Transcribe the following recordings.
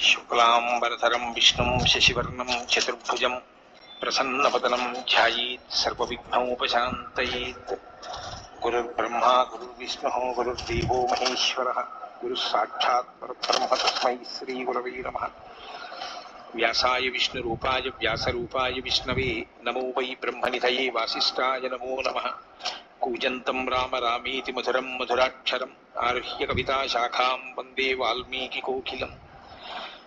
शुक्लाम्बरधरं, विष्णु, शशिवर्ण, चतुर्भुज प्रसन्नपतनं ध्यायेत् ध्यानोपात गुरुर्ब्रह्मा, गुरुर्विष्णु, गुरुर्देव महेश्वर गुरुः तस्म श्रीगुरव नम। व्यासाय विष्णु व्यासाय विष्णुरूपाय, व्यासरूपाय विष्णवे, नमो वै ब्रह्म ब्रह्मनिधये वासिष्ठाय नमो नम। कूजंतम राम रामेति मधुरं मधुराक्षरम् आरुह्य कविताशाखां वंदे वाल्मीकिकोकिलम्।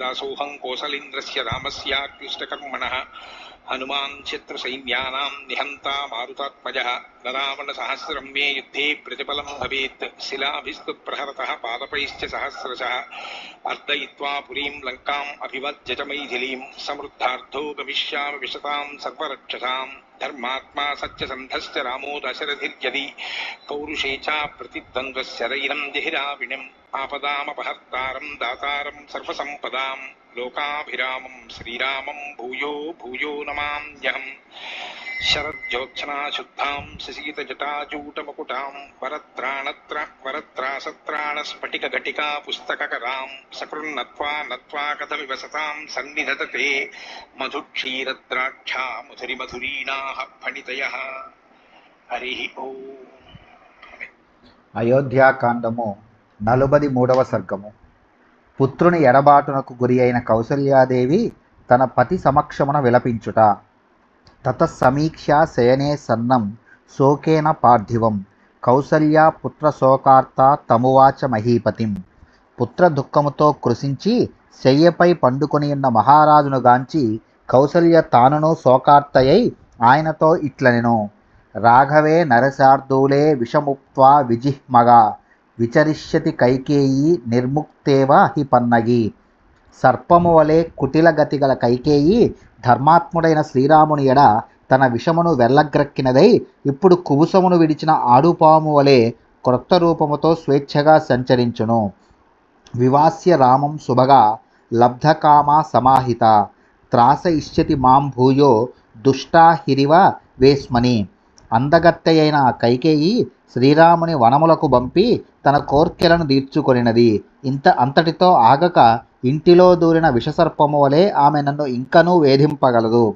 దాసోహం కోసలేంద్రస్య రామస్యాక్లిష్టకర్మణ. హనుమాన్ చిత్ర శత్రుసైన్యానాం నిహంతా నరావణ సహస్రం మే యుద్ధే ప్రతిఫలం భవేత్. శిలాభిస్తు ప్రహరత పాదపైశ్చ సహస్రశ. అర్దయిత్వా పురీం లంకాం అభివజ్య సమృద్ధార్థో గమిష్యామి విశతాం సర్వరక్షసాం. ధర్మాత్మా సత్యసంధశ్చ రామో దశరథిర్యది పౌరుషే చ ప్రతిద్వంద్వశరైనం జహిరావిణిం ఆపదామపహర్తారం దాతారం సర్వసంపదాం లోకాభిరామం శ్రీరామం భూయో భూయో నమామ్యహం శరజ్యోత్సనాశుద్ధాం శశీతజటాజూటమకుటాం వరత్రాణత్ర వరత్రాసత్రాణ స్ఫటిక ఘటికా పుస్తకరాం సకృన్నత్వా నత్వా కథమివ సతాం సన్నిధతతే మధుక్షీరద్రాక్షా మధురిమధురీణాః ఫణితయ హరి ఓ అయోధ్యాకాండము నలుబది మూడవ సర్గము. పుత్రుని ఎడబాటునకు గురి అయిన కౌసల్యాదేవి తన పతి సమక్షమున విలపించుట. తత సమీక్ష శయనే సన్నం శోకేన పార్థివం. కౌసల్య పుత్ర శోకార్త తమువాచ మహీపతిం. పుత్ర దుఃఖముతో కృశించి శయ్యపై పండుకొని ఉన్న మహారాజును గాంచి కౌసల్య తానును శోకార్తయై ఆయనతో ఇట్లనెను. రాఘవే నరశార్దూలే విషముక్త్వా విజిహ్మగా. విచరిష్యతి కైకేయి నిర్ముక్తేవ హి పన్నగి. సర్పము వలె కుటిల గతిగల కైకేయి ధర్మాత్ముడైన శ్రీరాముని ఎడ తన విషమును వెళ్ళగ్రక్కినదై ఇప్పుడు కుబుసమును విడిచిన ఆడుపాము వలె క్రొత్త రూపముతో స్వేచ్ఛగా సంచరించును. వివాస్య రామం శుభగా లబ్ధకామా సమాహిత. త్రాస ఇష్యతి మాం భూయో దుష్టా హిరివ వేస్మని. అందగత్తెయైన కైకేయి శ్రీరాముని వనములకు పంపి తన కోర్కెలను తీర్చుకొనినది. ఇంత అంతటితో ఆగక ఇంటిలో దూరిన విషసర్పము వలె ఆమె నన్ను ఇంకనూ వేధింపగలదు.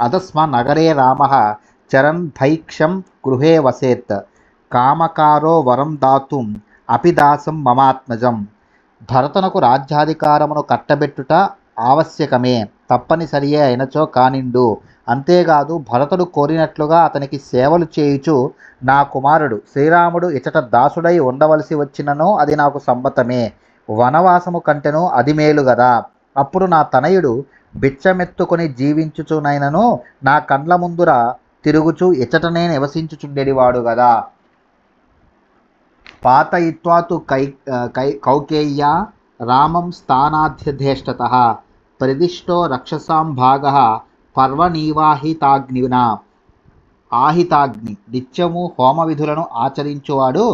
అదస్మ నగరే రామ చరణ్ భైక్షం గృహే వసేత్. కామకారో వరం దాతుం అపిదాసం మమాత్మజం. భరతనకు రాజ్యాధికారమును కట్టబెట్టుట ఆవశ్యకమే. తప్పనిసరియే అయినచో కానిండు. అంతేకాదు భరతుడు కోరినట్లుగా అతనికి సేవలు చేయుచు నా కుమారుడు శ్రీరాముడు ఇచట దాసుడై ఉండవలసి వచ్చినను అది నాకు సమ్మతమే. వనవాసము కంటెను అది మేలు గదా. అప్పుడు నా తనయుడు బిచ్చమెత్తుకొని జీవించుచునైనను నా కండ్ల ముందుర తిరుగుచు ఇచటనే నివసించుచుండెడివాడు గదా. పాతయిత్వాతు కై కై కౌకేయ్య రామం స్థానాధ్యధేష్టత. ప్రదిష్టో రక్షసాం భాగ పర్వనీవాహితాగ్నిన. ఆహితాగ్ని నిత్యము హోమ విధులను ఆచరించువాడు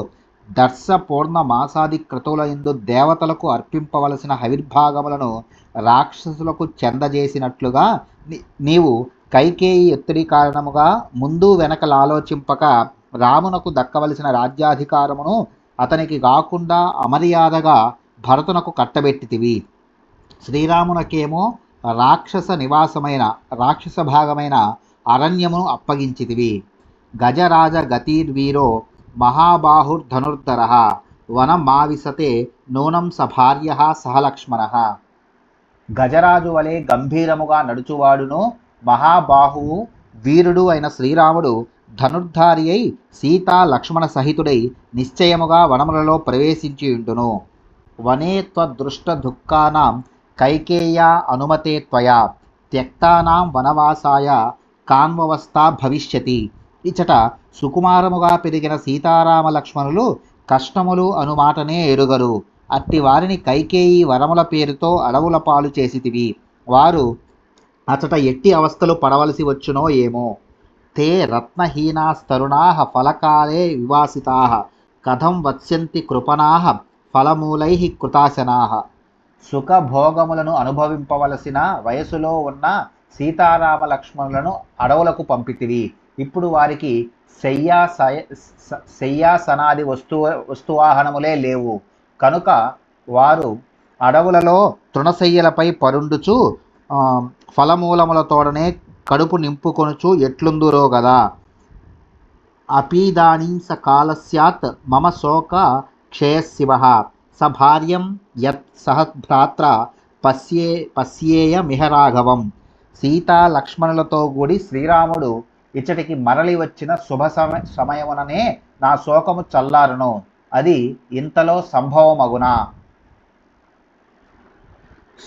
దర్శ పూర్ణ మాసాది క్రతువుల ఎందు దేవతలకు అర్పింపవలసిన హవిర్భాగములను రాక్షసులకు చెందజేసినట్లుగా నీవు కైకేయి ఎత్తిడి కారణముగా ముందు వెనకలాలోచింపక రామునకు దక్కవలసిన రాజ్యాధికారమును అతనికి కాకుండా అమర్యాదగా భరతునకు కట్టబెట్టితివి. శ్రీరామునకేమో రాక్షస నివాసమైన రాక్షస భాగమైన అరణ్యమును అప్పగించితివి. గజరాజ గతీర్వీరో మహాబాహుర్ధనుర్ధర వనమావిశతే నూనం సభార్య సహలక్ష్మణ గజరాజు వలె గంభీరముగా నడుచువాడును మహాబాహువు వీరుడు అయిన శ్రీరాముడు ధనుర్ధారి అయి సీతా లక్ష్మణ సహితుడై నిశ్చయముగా వనములలో ప్రవేశించి ఉండును వనే త్వదృష్ట దుఃఖానాం కైకేయా అనుమతే త్వయా త్యక్తానాం వనవాసాయ కాన్వవస్థ భవిష్యతి. ఇచట సుకుమారముగా పెరిగిన సీతారామ లక్ష్మణులు కష్టములు అనుమాటనే ఎరుగరు. అట్టి వారిని కైకేయి వరముల పేరుతో అడవుల పాలు చేసితివి. వారు అచట ఎట్టి అవస్థలు పడవలసి వచ్చునో ఏమో. తే రత్నహీనాస్తరుణా ఫలకాలే వివాసితా కథం వత్స్యంతి కృపణా ఫలమూలై కృతాశనా. సుఖభోగములను అనుభవింపవలసిన వయసులో ఉన్న సీతారామ లక్ష్మణులను అడవులకు పంపితివి. ఇప్పుడు వారికి శయ్యాసయ శయ్యాసనాది వస్తు వస్తువాహనములే లేవు. కనుక వారు అడవులలో తృణశయ్యలపై పరుండుచు ఫలమూలములతోడనే కడుపు నింపుకొనుచు ఎట్లుందురో గదా. అపీదానీం కాలస్యాత్ మమ శోక క్షయశివ సభార్యం యత్ సహ భ్రాత్ర పశ్యే పశ్యేయమిహ రాఘవం సీతా లక్ష్మణులతో కూడి శ్రీరాముడు ఇచ్చటికి మరలి వచ్చిన శుభ సమ సమయముననే నా శోకము చల్లారును. అది ఇంతలో సంభవమగునా.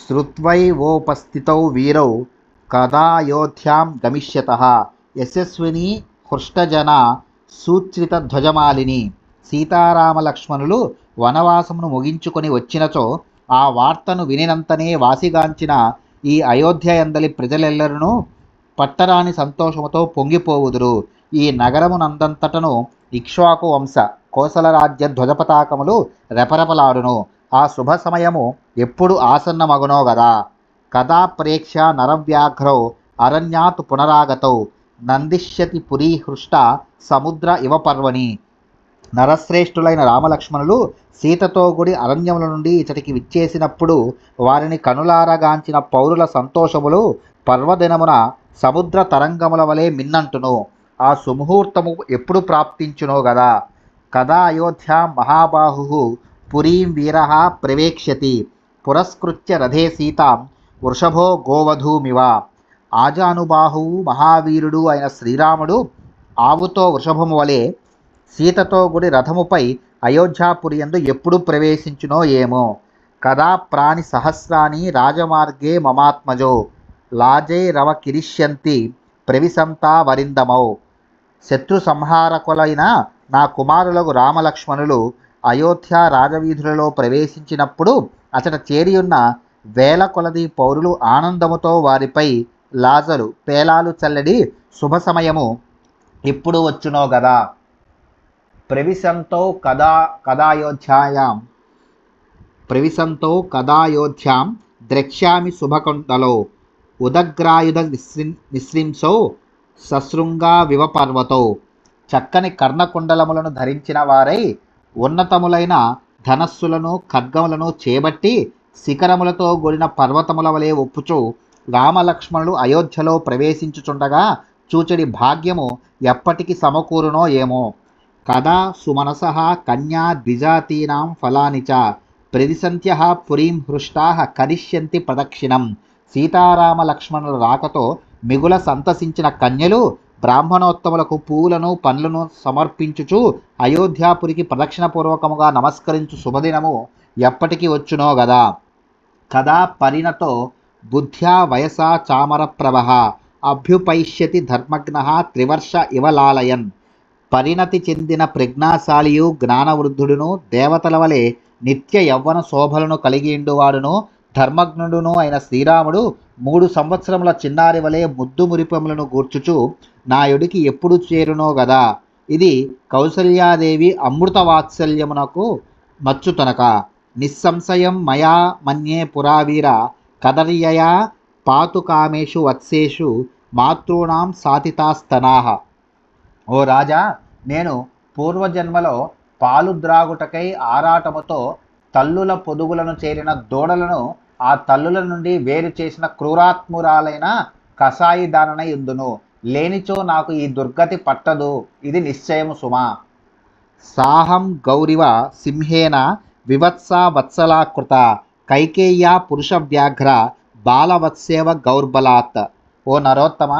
శ్రుత్వైవోపస్థితౌ వీరౌ కదాయోధ్యాం గమిష్యత. యశస్విని హృష్టజన సూచ్రిత ధ్వజమాలిని. సీతారామ లక్ష్మణులు వనవాసమును ముగించుకొని వచ్చినచో ఆ వార్తను వినినంతనే వాసిగాంచిన ఈ అయోధ్య ఎందలి ప్రజలెల్లరూ పట్టరాని సంతోషముతో పొంగిపోవుదురు. ఈ నగరమునందంతటను ఇక్ష్వాకు వంశ కోసలరాజ్య ధ్వజపతాకములు రెపరెపలాడును. ఆ శుభ సమయము ఎప్పుడు ఆసన్నమగునో గదా. కదా ప్రేక్ష నరవ్యాఘ్రౌ అరణ్యాత్ పునరాగతౌ. నందిష్యతి పురీ హృష్ట సముద్ర ఇవ పర్వణి. నరశ్రేష్ఠులైన రామలక్ష్మణులు సీతతో గుడి అరణ్యముల నుండి ఇతడికి విచ్చేసినప్పుడు వారిని కనులారగాంచిన పౌరుల సంతోషములు పర్వదినమున సముద్ర తరంగముల వలె మిన్నంటును. ఆ సుముహూర్తము ఎప్పుడు ప్రాప్తించునో గదా. కదా అయోధ్య మహాబాహు పురీం వీర ప్రవేక్ష్యతి. పురస్కృత్య రథే సీతాం వృషభో గోవధూమివ. ఆజానుబాహువు మహావీరుడు అయిన శ్రీరాముడు ఆవుతో వృషభము వలె సీతతో గుడి రథముపై అయోధ్యాపురియందు ఎప్పుడు ప్రవేశించునో ఏమో. కదా ప్రాణి సహస్రాని రాజమార్గే మమాత్మజో. లాజే రవ కిరిష్యంతి ప్రవిశంతా వరిందమౌ. శత్రు సంహారకులైన నా కుమారులకు రామలక్ష్మణులు అయోధ్య రాజవీధులలో ప్రవేశించినప్పుడు అతడ చేరియున్న వేల కొలది పౌరులు ఆనందముతో వారిపై లాజరు పేలాలు చల్లడి శుభ సమయము. ఇప్పుడు వచ్చునో గదా. ప్రవిశంతో కదా కథాయోధ్యాయాం. ప్రవిశంతో కథాయోధ్యాం ద్రక్ష్యామి శుభకుండలో ఉదగ్రాయుధ నిస్రి నిస్రింసో సశృంగా వివపర్వతో. చక్కని కర్ణకుండలములను ధరించిన వారై ఉన్నతములైన ధనస్సులను ఖడ్గములను చేబట్టి శిఖరములతో గొడిన పర్వతముల వలె ఒప్పుచు రామలక్ష్మణులు అయోధ్యలో ప్రవేశించుచుండగా చూచడి భాగ్యము ఎప్పటికి సమకూరునో ఏమో. కదా సుమనస కన్యా ద్విజాతీనాం ఫలాని చ ప్రతిసంత్య పురీం హృష్టా కరిష్యంతి ప్రదక్షిణం. సీతారామ లక్ష్మణుల రాకతో మిగుల సంతసించిన కన్యలు బ్రాహ్మణోత్తములకు పూలను పండ్లను సమర్పించుచు అయోధ్యాపురికి ప్రదక్షిణపూర్వకముగా నమస్కరించు శుభదినము ఎప్పటికి వచ్చునో గదా. కదా పరిణతో బుద్ధ్యా వయసా చామర ప్రభ అభ్యుపైష్యతి ధర్మజ్ఞ త్రివర్ష ఇవలాలయన్ పరిణతి చెందిన ప్రజ్ఞాశాలియు జ్ఞానవృద్ధుడును దేవతల వలె నిత్య యవ్వన శోభలను కలిగిండువాడును ధర్మజ్ఞుడును అయిన శ్రీరాముడు మూడు సంవత్సరముల చిన్నారి వలె ముద్దు మురిపములను గూర్చుచు నాయుడికి ఎప్పుడు చేరునో గదా ఇది కౌసల్యాదేవి అమృత వాత్సల్యమునకు మచ్చుతనక. నిస్సంశయం మయా మన్యే పురావీర కదర్యయా పాతుకామేషు వత్సేషు మాతృణాం సాతితాస్తనాహ. ఓ రాజా నేను పూర్వజన్మలో పాలు ద్రాగుటకై ఆరాటముతో తల్లుల పొదుగులను చేరిన దూడలను ఆ తల్లుల నుండి వేరు చేసిన క్రూరాత్మురాలైన కసాయి దాననై ఉందును. లేనిచో నాకు ఈ దుర్గతి పట్టదు. ఇది నిశ్చయము సుమా. సాహం గౌరివ సింహేన వివత్సా వత్సలాకృత కైకేయ్యా పురుష వ్యాఘ్ర బాలవత్సేవ గౌర్బలాత్. ఓ నరోత్తమ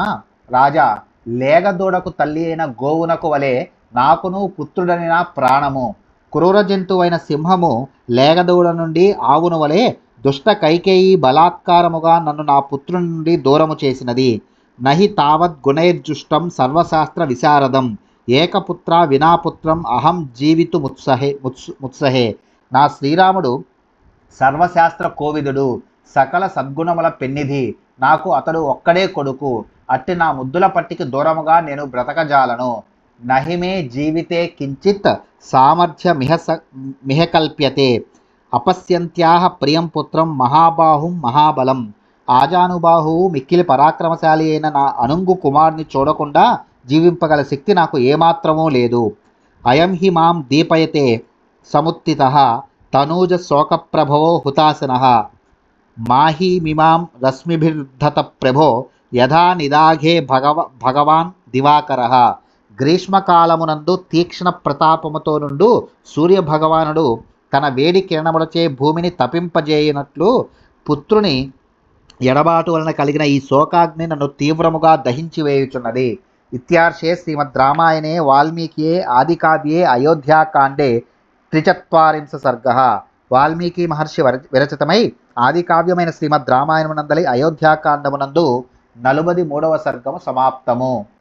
రాజా లేగదూడకు తల్లి అయిన గోవునకు వలె నాకును పుత్రుడని నా ప్రాణము. క్రూర జంతువైన సింహము లేగదూడ నుండి ఆవును వలె దుష్ట కైకేయి బలాత్కారముగా నన్ను నా పుత్రుని నుండి దూరము చేసినది. నహి తావత్ గుణైర్జుష్టం సర్వశాస్త్ర విశారదం. ఏకపుత్ర వినాపుత్రం అహం జీవితు ముత్సహే ముత్సహే. నా శ్రీరాముడు సర్వశాస్త్ర కోవిదుడు. సకల సద్గుణముల పెన్నిధి. నాకు అతడు ఒక్కడే కొడుకు. అట్టి నా ముద్దుల పట్టికి దూరముగా నేను బ్రతకజాలను. నహిమే జీవితే కించిత్ సామర్థ్య మిహస మిహకల్ప్యతే. అపశ్యంత్యాహ ప్రియం పుత్రం మహాబాహుం మహాబలం. ఆజానుబాహువు మిక్కిలి పరాక్రమశాలి అయిన నా అనుంగు కుమార్ని చూడకుండా జీవింపగల శక్తి నాకు ఏమాత్రమూ లేదు. అయం హి మాం దీపయతే సముత్థిత తనూజ శోకప్రభవో హుతాసన మాహీ మిమాం రశ్మిభిర్ధత ప్రభో యథా నిదాఘే భగవ భగవాన్ దివాకర. గ్రీష్మకాలమునందు తీక్ష్ణ ప్రతాపముతో నుండు సూర్యభగవానుడు తన వేడి కిరణములచే భూమిని తపింపజేయనట్లు పుత్రుని ఎడబాటు వలన కలిగిన ఈ శోకాగ్ని నన్ను తీవ్రముగా దహించి వేయుచున్నది. ఇత్యార్షే శ్రీమద్ రామాయణే వాల్మీకియే ఆదికావ్యే అయోధ్యాకాండే త్రిచత్వారింశ సర్గ. వాల్మీకి మహర్షి వర విరచితమై ఆదికావ్యమైన శ్రీమద్ రామాయణమునందలి అయోధ్యాకాండమునందు నలుబది మూడవ సర్గము సమాప్తము.